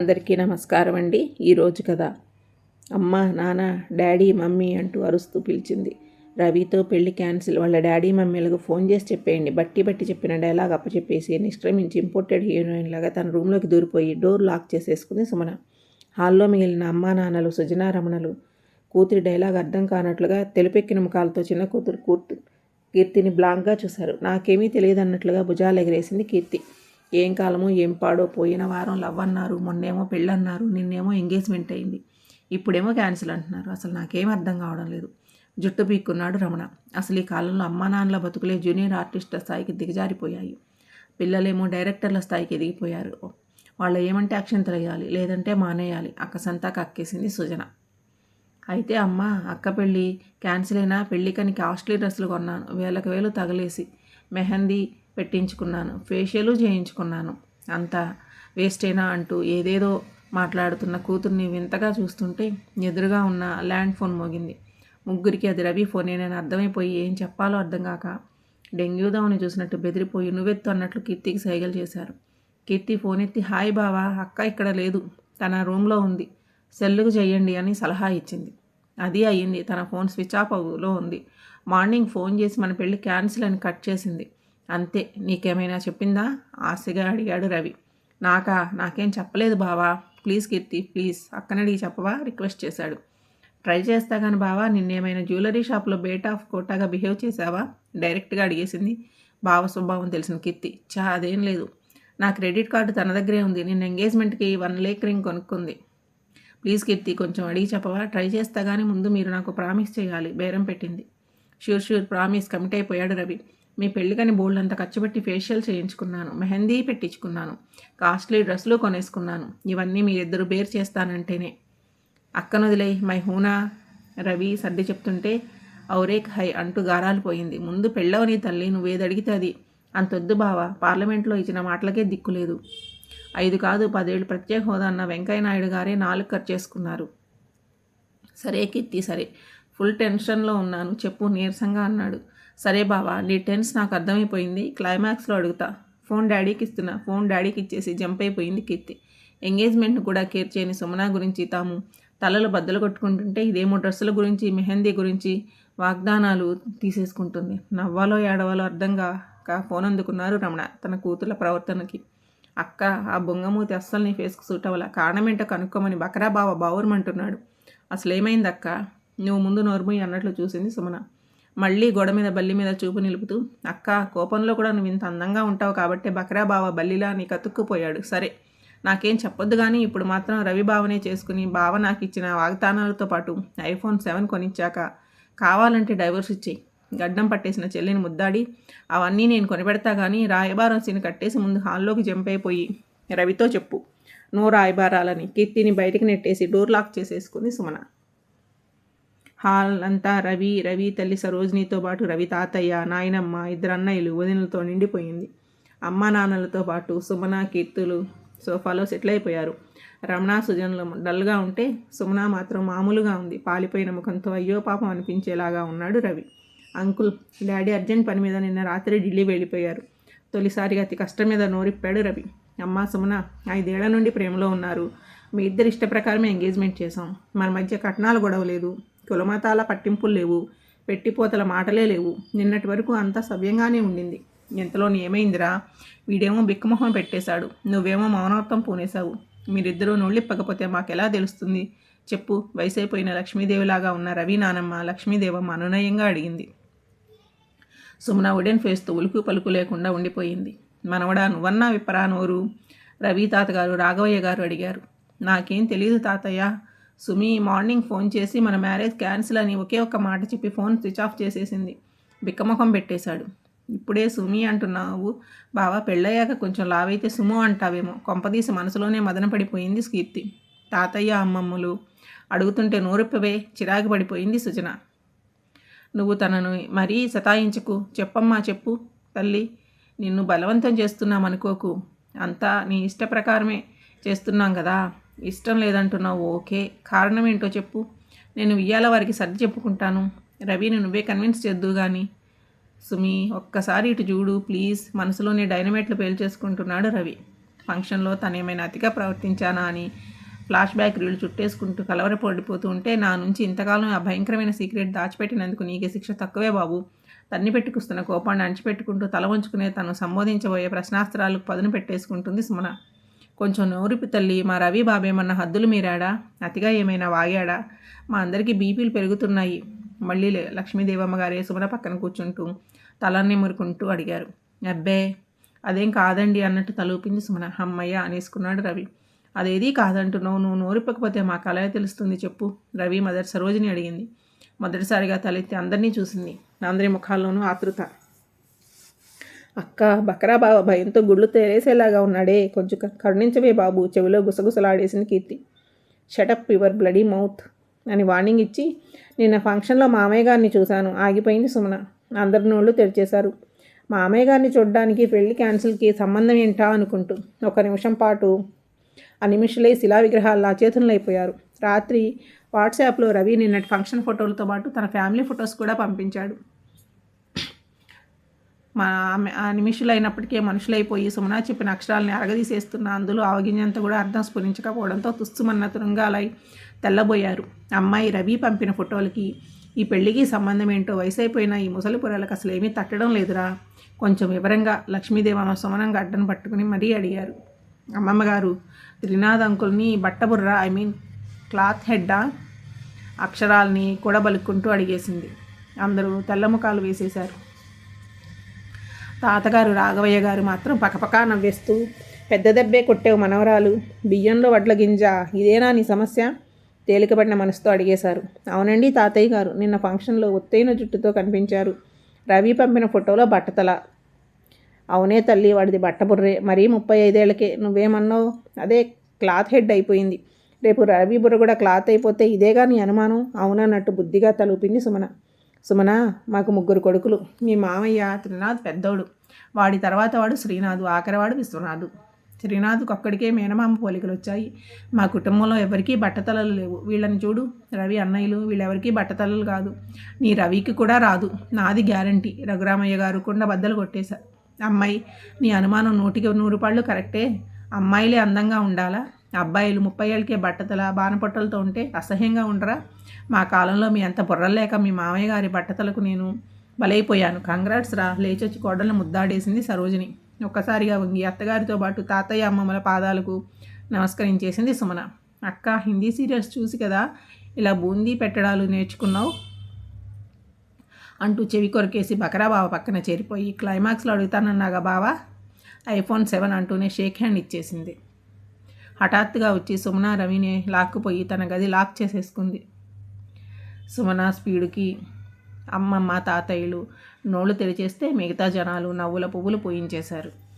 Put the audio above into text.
అందరికీ నమస్కారం అండి. ఈరోజు కదా అమ్మ నాన్న డాడీ మమ్మీ అంటూ అరుస్తూ పిలిచింది. రవితో పెళ్ళి క్యాన్సిల్ వాళ్ళ డాడీ మమ్మీలకు ఫోన్ చేసి చెప్పేయండి. బట్టి బట్టి చెప్పిన డైలాగ్ అప్పచెప్పేసి నిష్క్రమించి ఇంపోర్టెడ్ హీరోయిన్ లాగా తన రూమ్లోకి దూరిపోయి డోర్ లాక్ చేసేసుకుంది సుమన. హాల్లో మిగిలిన అమ్మా నాన్నలు సుజనారమణలు కూతురి డైలాగ్ అర్థం కానట్లుగా తెలుపెక్కిన ముఖాలతో చిన్న కూతురు కూర్తు కీర్తిని బ్లాంక్గా చూశారు. నాకేమీ తెలియదు అన్నట్లుగా భుజాలు ఎగరేసింది కీర్తి. ఏం కాలమో ఏం పాడో పోయిన వారం లవ్ అన్నారు మొన్నేమో పెళ్ళన్నారు నిన్నేమో ఎంగేజ్మెంట్ అయింది. ఇప్పుడేమో క్యాన్సిల్ అంటున్నారు. అసలు నాకేం అర్థం కావడం లేదు. జుట్టు పీక్కున్నాడు రమణ. అసలు ఈ కాలంలో అమ్మా నాన్నల బతుకులే జూనియర్ ఆర్టిస్టుల స్థాయికి దిగజారిపోయాయి. పిల్లలేమో డైరెక్టర్ల స్థాయికి ఎదిగిపోయారు. వాళ్ళు ఏమంటే యాక్షన్ వేయాలి లేదంటే మానేయాలి. అక్క సంతా కక్కేసింది సుజన. అయితే అమ్మ అక్క పెళ్ళి క్యాన్సిల్ అయినా పెళ్ళికని కాస్ట్లీ డ్రెస్సులు కొన్నాను. వేలకు వేలు తగలేసి మెహందీ పెట్టించుకున్నాను. ఫేషియలు చేయించుకున్నాను. అంతా వేస్టేనా అంటూ ఏదేదో మాట్లాడుతున్న కూతుర్ని వింతగా చూస్తుంటే ఎదురుగా ఉన్న ల్యాండ్ ఫోన్ మోగింది. ముగ్గురికి అది రవి ఫోనేనని అర్థమైపోయి ఏం చెప్పాలో అర్థం కాక డెంగ్యూదామని చూసినట్టు బెదిరిపోయి నువ్వెత్తు అన్నట్లు కీర్తికి సైగలు చేశారు. కీర్తి ఫోన్ ఎత్తి హాయ్ బావా అక్క ఇక్కడ లేదు. తన రూమ్లో ఉంది. సెల్లుకు చెయ్యండి అని సలహా ఇచ్చింది. అది అయ్యింది. తన ఫోన్ స్విచ్ ఆఫ్లో ఉంది. మార్నింగ్ ఫోన్ చేసి మన పెళ్ళి క్యాన్సిల్ అని కట్ చేసింది. అంతే నీకేమైనా చెప్పిందా? ఆశగా అడిగాడు రవి. నాకా? నాకేం చెప్పలేదు బావా. Please Keerthi please. అక్కనడిగి చెప్పవా? రిక్వెస్ట్ చేశాడు. ట్రై చేస్తా కానీ బావా నిన్నేమైనా జ్యువెలరీ షాప్లో బేట్ ఆఫ్ కోటాగా బిహేవ్ చేసావా డైరెక్ట్గా అడిగేసింది. బావ స్వభావం తెలిసిన కీర్తి. చా అదేం లేదు. నా క్రెడిట్ కార్డు తన దగ్గరే ఉంది. నిన్న ఎంగేజ్మెంట్కి వన్ లేక్ రింగ్ కొనుక్కుంది. ప్లీజ్ కీర్తి కొంచెం అడిగి చెప్పవా? ట్రై చేస్తా కానీ ముందు మీరు నాకు ప్రామిస్ చేయాలి. బేరం పెట్టింది. షూర్ షూర్ ప్రామిస్ కమిట్ అయిపోయాడు రవి. మీ పెళ్ళికని బోల్డ్ ఖర్చు పెట్టి ఫేషియల్ చేయించుకున్నాను. మెహందీ పెట్టించుకున్నాను. కాస్ట్లీ డ్రెస్సులు కొనేసుకున్నాను. ఇవన్నీ మీరిద్దరు బేర్ చేస్తానంటేనే. అక్కను వదిలే మై హూనా? రవి సర్ది చెప్తుంటే ఔరేక్ హై అంటూ గారాలు పోయింది. ముందు పెళ్ళవని తల్లి నువ్వేదడిగితే అది. అంతొద్దు బావ పార్లమెంట్లో ఇచ్చిన మాటలకే దిక్కులేదు ఐదు కాదు పదేళ్ళు ప్రత్యేక హోదా అన్న వెంకయ్య నాయుడు గారే నాలుగు ఖర్చు చేసుకున్నారు. సరే కీర్తి సరే. ఫుల్ టెన్షన్లో ఉన్నాను. చెప్పు నీరసంగా అన్నాడు. సరే బావా నీ టెన్స్ నాకు అర్థమైపోయింది. క్లైమాక్స్లో అడుగుతా. ఫోన్ డాడీకి ఇస్తున్నా. ఫోన్ డాడీకి ఇచ్చేసి జంప్ అయిపోయింది కీర్తి. ఎంగేజ్మెంట్ను కూడా కేర్ చేయని సుమన గురించి తాము తలలు బద్దలు కొట్టుకుంటుంటే ఇదేమో డ్రెస్సుల గురించి మెహందీ గురించి వాగ్దానాలు తీసేసుకుంటుంది. నవ్వాలో ఏడవాలో అర్థంగా ఫోన్ అందుకున్నారు రమణ తన కూతుర్ల ప్రవర్తనకి. అక్క ఆ బొంగమూతి అస్సలు నీ ఫేస్కు సూట్ అవ్వాల. కారణమేంటో కనుక్కోమని బకరా బావ బావురమంటున్నాడు. అసలు ఏమైంది అక్క నువ్వు ముందు నోర్మూయి అన్నట్లు చూసింది సుమన. మళ్ళీ గోడ మీద బల్లి మీద చూపు నిలుపుతూ అక్క కోపంలో కూడా నువ్వు ఇంత అందంగా ఉంటావు కాబట్టి బక్రా బావ బల్లిలా నీ కతుక్కుపోయాడు. సరే నాకేం చెప్పొద్దు కానీ ఇప్పుడు మాత్రం రవి బావనే చేసుకుని బావ నాకు ఇచ్చిన వాగ్దానాలతో పాటు ఐఫోన్ సెవెన్ కొనిచ్చాక కావాలంటే డైవర్స్ ఇచ్చేయి. గడ్డం పట్టేసిన చెల్లిని ముద్దాడి అవన్నీ నేను కొనిపెడతా కానీ రాయబారం సీని కట్టేసి ముందు హాల్లోకి జంపైపోయి రవితో చెప్పు. నో రాయబారాలని కీర్తిని బయటికి నెట్టేసి డోర్ లాక్ చేసేసుకుంది సుమన. హాల్ అంతా రవి రవి తల్లి సరోజినితో పాటు రవి తాతయ్య నాయనమ్మ ఇద్దరు అన్నయ్యలు వదినలతో నిండిపోయింది. అమ్మ నాన్నలతో పాటు సుమన కీర్తులు సోఫాలో సెటిల్ అయిపోయారు రమణ సుజన్లు డల్గా ఉంటే సుమన మాత్రం మామూలుగా ఉంది. పాలిపోయిన ముఖంతో అయ్యో పాపం అనిపించేలాగా ఉన్నాడు రవి. అంకుల్ డాడీ అర్జెంట్ పని మీద నిన్న రాత్రి ఢిల్లీ వెళ్ళిపోయారు. తొలిసారిగా అతి కష్టం మీద నోరిప్పాడు రవి. అమ్మ సుమన ఐదేళ్ళ నుండి ప్రేమలో ఉన్నారు. మీ ఇద్దరు ఇష్ట ప్రకారమే ఎంగేజ్మెంట్ చేసాం మన మధ్య కట్నాలు గొడవ లేదు కులమతాల పట్టింపులు లేవు పెట్టిపోతల మాటలే లేవు. నిన్నటి వరకు అంతా సవ్యంగానే ఉండింది. ఇంతలోని ఏమైందిరా? వీడేమో బిక్కమొహం పెట్టేశాడు. నువ్వేమో మౌనత్వం పూనేశావు. మీరిద్దరూ నోళ్ళిప్పకపోతే మాకెలా తెలుస్తుంది? చెప్పు. వయసైపోయిన లక్ష్మీదేవిలాగా ఉన్న రవి నానమ్మ లక్ష్మీదేవమ్మ అనునయంగా అడిగింది. సుమన ఉడెన్ ఫేస్తో ఉలుకు పలుకు లేకుండా ఉండిపోయింది. మనవడా నువ్వన్నా విప్పరా నోరు? రవి తాతగారు రాఘవయ్య గారు అడిగారు. నాకేం తెలియదు తాతయ్య. సుమి మార్నింగ్ ఫోన్ చేసి మన మ్యారేజ్ క్యాన్సిల్ అని ఒకే ఒక్క మాట చెప్పి ఫోన్ స్విచ్ ఆఫ్ చేసేసింది. బిక్కముఖం పెట్టేశాడు. ఇప్పుడే సుమి అంటున్నావు బావా పెళ్ళయ్యాక కొంచెం లావైతే సుము అంటావేమో. కొంపదీసి మనసులోనే మదన పడిపోయింది కీర్తి తాతయ్య అమ్మమ్మలు అడుగుతుంటే నోరుప్పవే చిరాకు పడిపోయింది సుజన. నువ్వు తనను మరీ సతాయించుకు. చెప్పమ్మా చెప్పు. తల్లి నిన్ను బలవంతం చేస్తున్నామనుకోకు. అంతా నీ ఇష్ట ప్రకారమే చేస్తున్నాం కదా. ఇష్టం లేదంటున్నావు ఓకే. కారణం ఏంటో చెప్పు. నేను ఇయ్యాల వారికి సర్ది చెప్పుకుంటాను. రవిని నువ్వే కన్విన్స్ చేద్దు కానీ సుమి ఒక్కసారి ఇటు చూడు ప్లీజ్. మనసులోనే డైనమేట్లు పేల్చేసుకుంటున్నాడు రవి. ఫంక్షన్లో తనేమైనా అతిగా ప్రవర్తించానా అని ఫ్లాష్ బ్యాక్ రీలు చుట్టేసుకుంటూ కలవరపడిపోతూ ఉంటే నా నుంచి ఇంతకాలం ఆ భయంకరమైన సీక్రెట్ దాచిపెట్టినందుకు నీకే శిక్ష తక్కువే బాబు. తన్ని పెట్టుకుస్తున్న కోపాన్ని అణిచిపెట్టుకుంటూ తల వంచుకునే తను సంబోధించబోయే ప్రశ్నాస్త్రాలకు పదును పెట్టేసుకుంటుంది సుమన. కొంచెం నోరిపి తల్లి మా రవి బాబేమన్నా హద్దులు మీరాడా? అతిగా ఏమైనా వాగాడా? మా అందరికీ బీపీలు పెరుగుతున్నాయి. మళ్ళీ లే- లక్ష్మీదేవమ్మ గారే సుమన పక్కన కూర్చుంటూ తలన్ని మురుకుంటూ అడిగారు. అబ్బే అదేం కాదండి అన్నట్టు తలూపింది సుమన. అమ్మయ్య అనేసుకున్నాడు రవి. అదేదీ కాదంటున్నావు. నువ్వు నోరిప్పకపోతే మా కళ తెలుస్తుంది చెప్పు. రవి మదర్ సరోజిని అడిగింది. మొదటిసారిగా తలెత్తి అందరినీ చూసింది. అందరి ముఖాల్లోనూ ఆతృత. అక్క బకరా బావ భయంతో గుళ్ళు తేరేసేలాగా ఉన్నాడే. కొంచెం క- కరుణించవే బాబు చెవిలో గుసగుసలాడేసిన Keerthi. Shut up your bloody mouth అని వార్నింగ్ ఇచ్చి నిన్న ఫంక్షన్లో మామయ్య గారిని చూశాను. ఆగిపోయింది సుమన. అందరి నోళ్ళు తెరిచేశారు. మామయ్య గారిని చూడడానికి పెళ్ళి క్యాన్సిల్కి సంబంధం ఏంటా అనుకుంటూ ఒక నిమిషం పాటు ఆ శిలా విగ్రహాల్లా చేతులైపోయారు రాత్రి వాట్సాప్లో రవి నిన్నటి ఫంక్షన్ ఫోటోలతో పాటు తన ఫ్యామిలీ ఫొటోస్ కూడా పంపించాడు. మా ఆ నిమిషులు అయినప్పటికీ మనుషులైపోయి సుమన చెప్పిన అక్షరాలని అరగదీసేస్తున్న అందులో అవగినంత కూడా అర్థం స్ఫురించకపోవడంతో తుస్సుమన్న తృంగాలై తెల్లబోయారు. అమ్మాయి రవి పంపిన ఫోటోలకి ఈ పెళ్ళికి సంబంధం ఏంటో వయసైపోయిన ఈ ముసలి పొరలకు అసలు ఏమీ తట్టడం లేదురా. కొంచెం వివరంగా లక్ష్మీదేవమ్మ సుమనంగా అడ్డను పట్టుకుని మరీ అడిగారు. అమ్మమ్మ గారు త్రినాథ్ అంకుల్ని బట్టబుర్ర ఐ మీన్ క్లాత్ హెడ్డా? అక్షరాల్ని కూడబలుక్కుంటూ అడిగేసింది. అందరూ తెల్లముఖాలు వేసేశారు. తాతగారు రాఘవయ్య గారు మాత్రం పకపకా నవ్వేస్తూ పెద్ద దెబ్బే కొట్టేవు మనవరాలు బియ్యంలో వడ్ల గింజ ఇదేనా నీ సమస్య? తేలికపడిన మనసుతో అడిగేశారు. అవునండి తాతయ్య గారు నిన్న ఫంక్షన్లో ఒత్తైన జుట్టుతో కనిపించారు. రవి పంపిన ఫోటోలో బట్టతల. అవునే తల్లి వాడిది బట్టబుర్రే మరీ ముప్పై ఐదేళ్ళకే నువ్వేమన్నావు? అదే క్లాత్ హెడ్ అయిపోయింది. రేపు రవి బుర్ర కూడా క్లాత్ అయిపోతే ఇదేగా నీ అనుమానం? అవునన్నట్టు బుద్ధిగా తలూపింది సుమన. సుమన మాకు ముగ్గురు కొడుకులు. మీ మామయ్య త్రినాథ్ పెద్దోడు. వాడి తర్వాత వాడు శ్రీనాథు ఆఖరివాడు విశ్వనాథు. శ్రీనాథుకు ఒక్కడికే మేనమామ పోలికలు వచ్చాయి మా కుటుంబంలో ఎవరికీ బట్టతలలు లేవు. వీళ్ళని చూడు రవి అన్నయ్యలు వీళ్ళెవరికీ బట్టతలలు కాదు. నీ రవికి కూడా రాదు. నాది గ్యారంటీ. రఘురామయ్య గారు కుండ బద్దలు కొట్టేశారు. అమ్మాయి నీ అనుమానం నూటికి నూరు పళ్ళు కరెక్టే. అమ్మాయిలే అందంగా ఉండాలా? అబ్బాయిలు ముప్పై ఏళ్ళకే బట్టతల బాణపొట్టలతో ఉంటే అసహ్యంగా ఉండరా? మా కాలంలో మీ అంత బుర్రలేక మీ మామయ్య గారి బట్టతలకు నేను బలైపోయాను. కంగ్రాట్స్ రా లేచొచ్చి కోడలను ముద్దాడేసింది సరోజిని. ఒక్కసారిగా వంగి అత్తగారితో పాటు తాతయ్య అమ్మమ్మల పాదాలకు నమస్కరించేసింది సుమన. అక్క హిందీ సీరియల్స్ చూసి కదా ఇలా బూందీ పెట్టడాలు నేర్చుకున్నావు? అంటూ చెవి కొరికేసి బకరా బావ పక్కన చేరిపోయి క్లైమాక్స్లో అడుగుతానన్నాగా బావా? ఐఫోన్ సెవెన్ అంటూనే షేక్ హ్యాండ్ ఇచ్చేసింది. హఠాత్తుగా వచ్చి సుమన రవిని లాక్కుపోయి తన గది లాక్ చేసేసుకుంది. సుమన స్పీడుకి అమ్మమ్మ తాతయ్యలు నోళ్ళు తెరిచేస్తే మిగతా జనాలు నవ్వుల పువ్వులు పోయించేశారు.